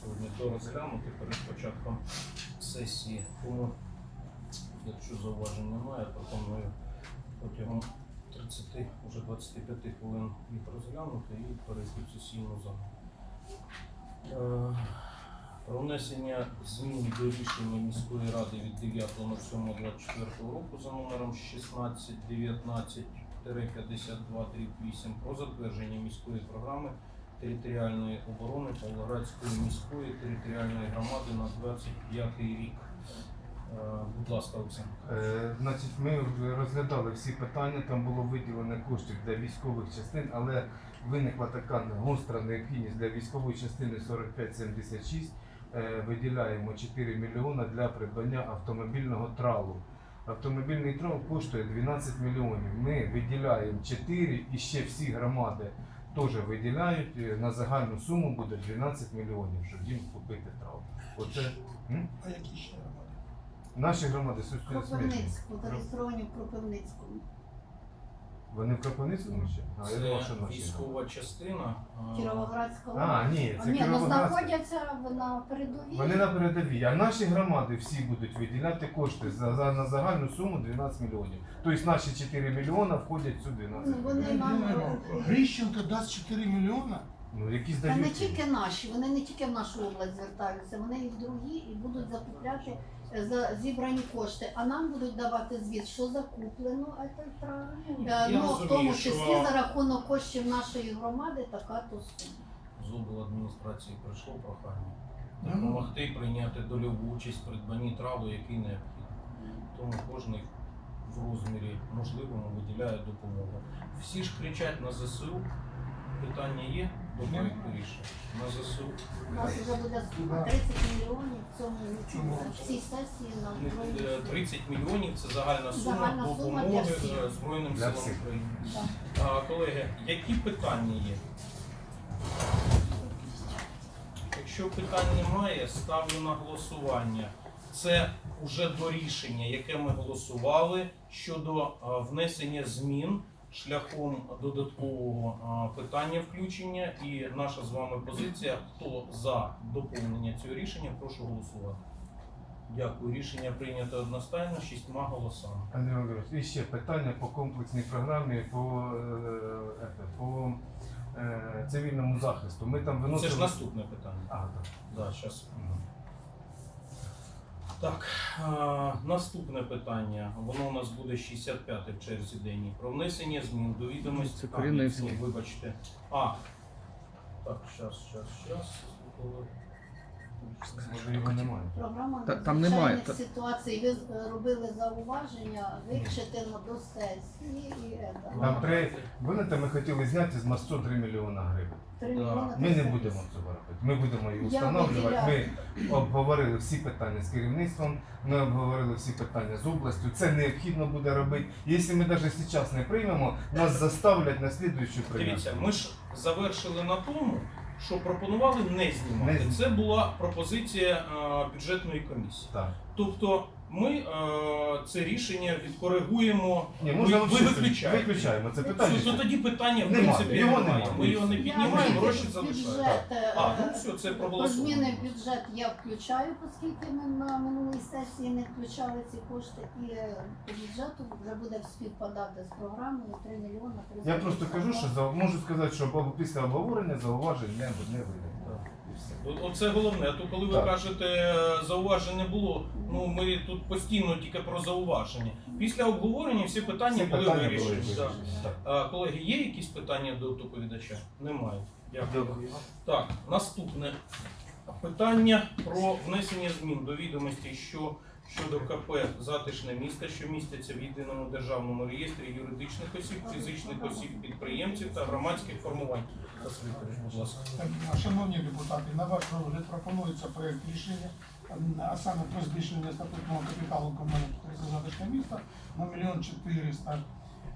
сьогодні дорозглянути перед початком сесії. Тому, якщо зауважень немає, пропоную протягом 30, уже 25 хвилин їх розглянути і перейти в сесійну залу. Е, Про внесення змін до рішення міської ради від 9.07.24 року за номером 1619-52-8 про затвердження міської програми територіальної оборони Павлоградської міської територіальної громади на 25 рік. Е, Будь ласка, Олександр. Е, Значить, ми розглядали всі питання, там було виділено коштів для військових частин, але виникла така гостра необхідність для військової частини 4576. Е, Виділяємо 4 мільйони для придбання автомобільного тралу. Автомобільний трал коштує 12 мільйонів. Ми виділяємо 4 і ще всі громади теж виділяють. На загальну суму буде 12 мільйонів, щоб їм купити траву. Оце м? А які ще громади? наші громади суспільно смішні. Кропивницьку, зареєстровані в Кропивницькому. Вони в Кропивницькому ще? А, я думав, що Це наші. військова частина. Кіровоградська А, ні, це Ні, ну Кіровоградська. знаходяться на передовій. Вони на передовій, а наші громади всі будуть виділяти кошти за, за, на загальну суму 12 мільйонів. Тобто наші 4 мільйона входять в цю 12 Ну, вони нам Грищенко дасть 4 мільйона. Ну, які Та не тільки наші, вони не тільки в нашу область звертаються, вони і в другі і будуть закупляти за зібрані кошти. А нам будуть давати звіт, що закуплено, а це. Я Е, Ну, в розумію, тому що- числі за рахунок коштів нашої громади така то сума. З обладміністрації прийшло прохання допомогти прийняти дольову участь в придбанні траву, який необхідний. Тому кожен в розмірі можливому виділяє допомогу. Всі ж кричать на ЗСУ. Питання є до проєкту рішення? На ЗСУ. У нас вже буде сума 30 мільйонів в цьому Чому? сесії на Е, 30 мільйонів це загальна сума Загальна сума допомоги всіх. е, Збройним Для силам всіх. України. Да. А, колеги, які питання є? Якщо питань немає, ставлю на голосування. Це вже до рішення, яке ми голосували щодо а, внесення змін шляхом додаткового питання включення. І наша з вами позиція. Хто за доповнення цього рішення, прошу голосувати. Дякую. Рішення прийнято одностайно шістьма голосами. Андрій Володимирович, і ще питання по комплексній програмі по, е, по е, цивільному захисту. Ми там Це ж наступне питання. А, так. Да, щас. Так, а, наступне питання. Воно у нас буде 65 в черзі денні. Про внесення змін до відомості. Це А, ні, Вибачте. А. Так, зараз, зараз, щас. Може його немає. Програма Та- там надзвичайних немає, та- ситуацій. Ви е, робили зауваження, вивчити на до сесії і е, да. Там три, винете, ми хотіли зняти з мосту 3 мільйона гривень. три мільйони. Ми не будемо тисяч. цього робити. Ми будемо її Я встановлювати. Ми обговорили всі питання з керівництвом, ми обговорили всі питання з областю. Це необхідно буде робити. Якщо ми навіть зараз не приймемо, нас заставлять на слідуючу прийняти. Дивіться, ми ж завершили на тому, що пропонували не знімати. Не зні- Це була пропозиція е, бюджетної комісії. Так. Тобто ми е, це рішення відкоригуємо. Ні, можна ви взагалі виключаєте. Виключаємо це питання. Ну, то тоді питання в Немає, принципі його немає. немає. Ми його не піднімаємо, гроші залишаємо. бюджет, е, А, ну все, це Про проголосовано. зміни в бюджет я включаю, оскільки ми на минулій сесії не включали ці кошти, і е, по бюджету вже буде співпадати з програмою 3 мільйони 300 Я просто кажу, що за- можу сказати, що після обговорення зауважень не, не вийде. О- Оце головне. А то коли ви Так. кажете зауваження було, ну ми тут постійно тільки про зауваження. Після обговорення всі питання Всі були питання були вирішені. вирішені. Так. Так. А, колеги, є якісь питання до доповідача? Немає. Дякую. Так, наступне питання про внесення змін до відомості, що щодо КП Затишне місто, що містяться в єдиному державному реєстрі юридичних осіб, фізичних осіб, підприємців та громадських формувань. Будь ласка. Шановні депутати, на ваш розгляд пропонується проєкт рішення, а саме про збільшення статутного капіталу комунального затишне міста на мільйон 400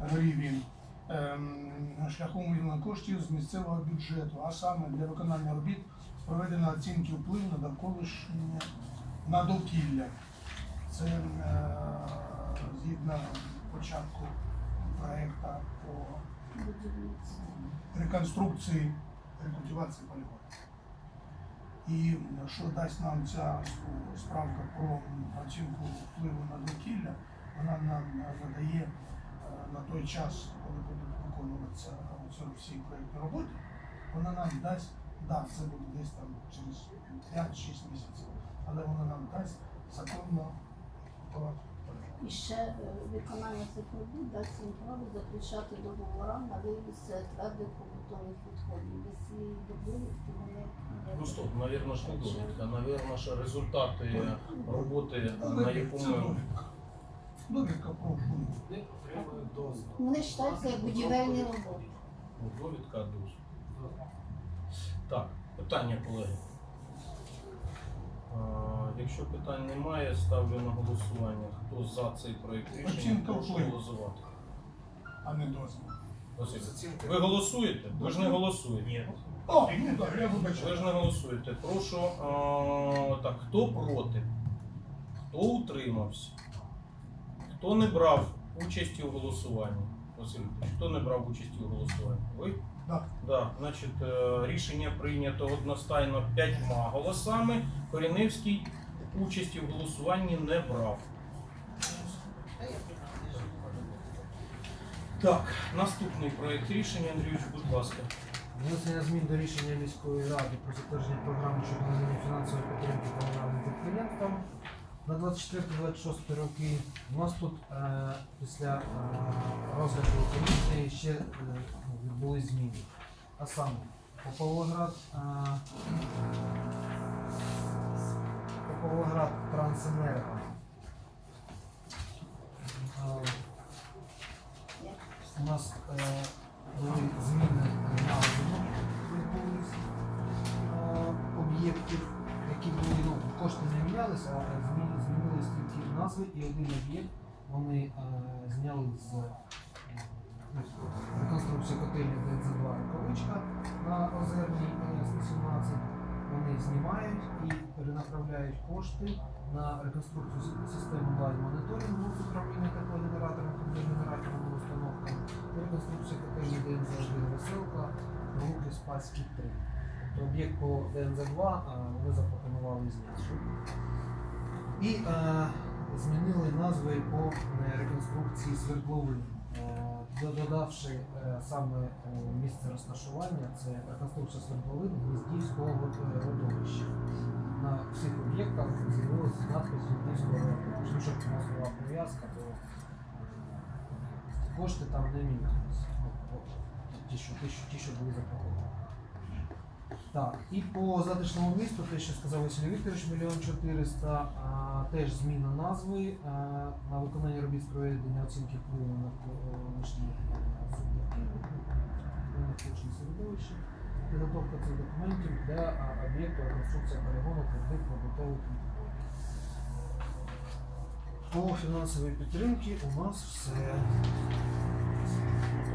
гривень ем, шляхом коштів з місцевого бюджету, а саме для виконання робіт з проведення оцінки впливу на довколишнє на довкілля. Це е, згідно початку проекту по реконструкції, рекультивації полігону. І що дасть нам ця справка про оцінку впливу на довкілля, вона нам надає е, на той час, коли будуть виконуватися всі проєктні роботи, вона нам дасть, да, це буде десь там через 5-6 місяців, але вона нам дасть законно готувати. І ще е, виконання цих робіт дасть їм право заключати договори на вивіз е, твердих побутових відходів. Без цієї довідки вони Ну стоп, навірно ж не довідка, навірно ж результати роботи, Ну, на яку довідка. Про. Вони вважаються як будівельні роботи. Ну, довідка дуже. Так, питання, колеги. Якщо питань немає, ставлю на голосування. Хто за цей проєкт рішення, Оцінка прошу впливу. голосувати. а не дозвіл. Ви голосуєте? Ви ж не голосуєте. Ні. О, ну так, я Ви вибачаю. ж не голосуєте. Прошу, а, так, хто проти? Хто утримався? Хто не брав участі у голосуванні? Василь, Вікторович, хто не брав участі у голосуванні? Ви? Так. Да, значить, е, рішення прийнято одностайно п'ятьма голосами. Коріневський участі в голосуванні не брав. Так, наступний проєкт рішення, Андрійович, будь ласка. Внесення змін до рішення міської ради про затвердження програми щодо надання фінансової підтримки комунальним підприємствам на 24-26 роки. У нас тут е, після е, розгляду комісії ще е, ну, відбулись зміни. А саме по Павлоград, е, Попавлоград Трансенерго. Е, у нас е, були зміни тільки і один об'єкт вони е, зняли з е, реконструкції котельні ДНЗ-2 Рукавичка на Озерній е, 117. Вони знімають і перенаправляють кошти на реконструкцію системи лайн моніторингу з управління теплогенератором та генераторними установками і реконструкція котельні ДНЗ-1 Веселка Руки Спаський 3. Тобто об'єкт по ДНЗ-2 е, вони запропонували зняти. І змінили назви по е, реконструкції свердловин, е, додавши е, саме місце розташування, це реконструкція свердловин Гніздівського родовища. На всіх об'єктах з'явилася надпис Гніздівського родовища. Ну, Щоб у нас була прив'язка, то кошти там не мінялися. Ну, ті, що, ті, що були запропоновані. Так, і по затишному місту, те, що сказав Василь Вікторович, мільйон 400, а, теж зміна назви а, на виконання робіт з проведення оцінки впливу на навколишнє навколишнє середовище, підготовка цих документів для об'єкту реконструкція полігону твердих побутових відходів. По фінансовій підтримці у нас все.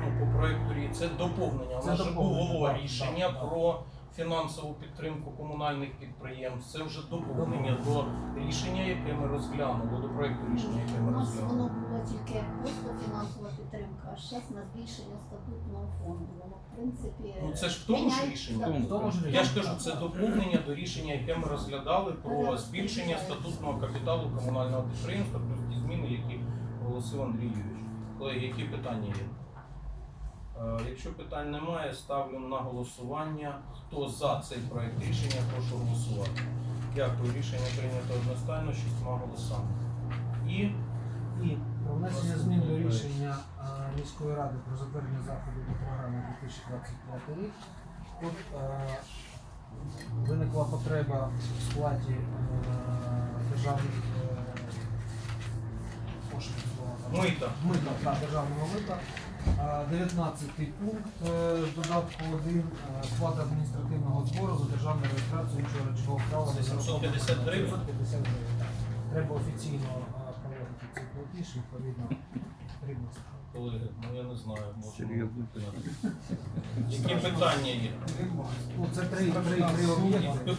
Ну, по проекту рі- це доповнення. У Це нас же доповнення, було так, рішення так, так. про фінансову підтримку комунальних підприємств. Це вже доповнення до рішення, яке ми розглянули, до проекту рішення, яке У ми нас розглянули. воно було тільки просто фінансова підтримка, а зараз на збільшення статутного фонду. Воно в принципі Ну це ж в тому ж. В тому ж Я ж кажу, це доповнення до рішення, яке ми розглядали про збільшення статутного капіталу комунального підприємства, плюс ті зміни, які оголосив Андрій Юрійович. Колеги, які питання є? Е, Якщо питань немає, ставлю на голосування. Хто за цей проект рішення, прошу голосувати. Дякую. Рішення прийнято одностайно шістьма голосами. І І про внесення змін до рішення а, міської ради про затвердження заходів до програми 2025 рік. Тут е, виникла потреба в сплаті е, державних е, коштів слова. мита. Мита, так, державного мита. Е, 19 пункт е, додатку 1 е, сплата адміністративного збору за державну реєстрацію іншого речового права. Це 750 гривень? 750 гривень. так. Треба офіційно е, проводити цей платіж, відповідно потрібно. Колеги, ну я не знаю, може. Які питання є? Ну, це три, три, три об'єкти.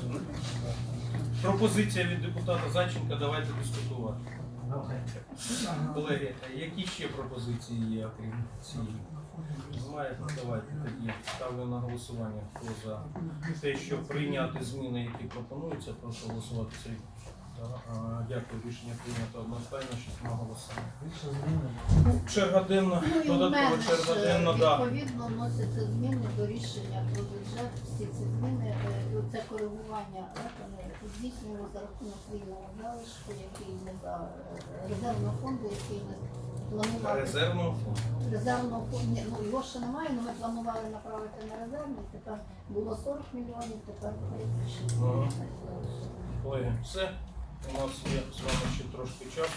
Пропозиція від депутата Зайченка, давайте дискутувати. Колеги, які ще пропозиції є, окрім цієї? Немає, давайте тоді ставлю на голосування. Хто за те, що прийняти зміни, які пропонуються, прошу голосувати. Сергій. Дякую, рішення прийнято одностайно, шістьма голосами. Більше зміни. Ну, черга Ну і в додаткова мене ж денна, да. відповідно вносяться зміни до рішення про бюджет. Всі ці зміни, е, це коригування е, здійснюємо за рахунок вільного залишку, який не за е, резервного фонду, який не планували. Резервного фонду. Резервного фонду, ні, ну його ще немає, але ми планували направити на резервний, тепер було 40 мільйонів, тепер 36 Ага. мільйонів. Колеги, все. У нас є з вами ще трошки часу.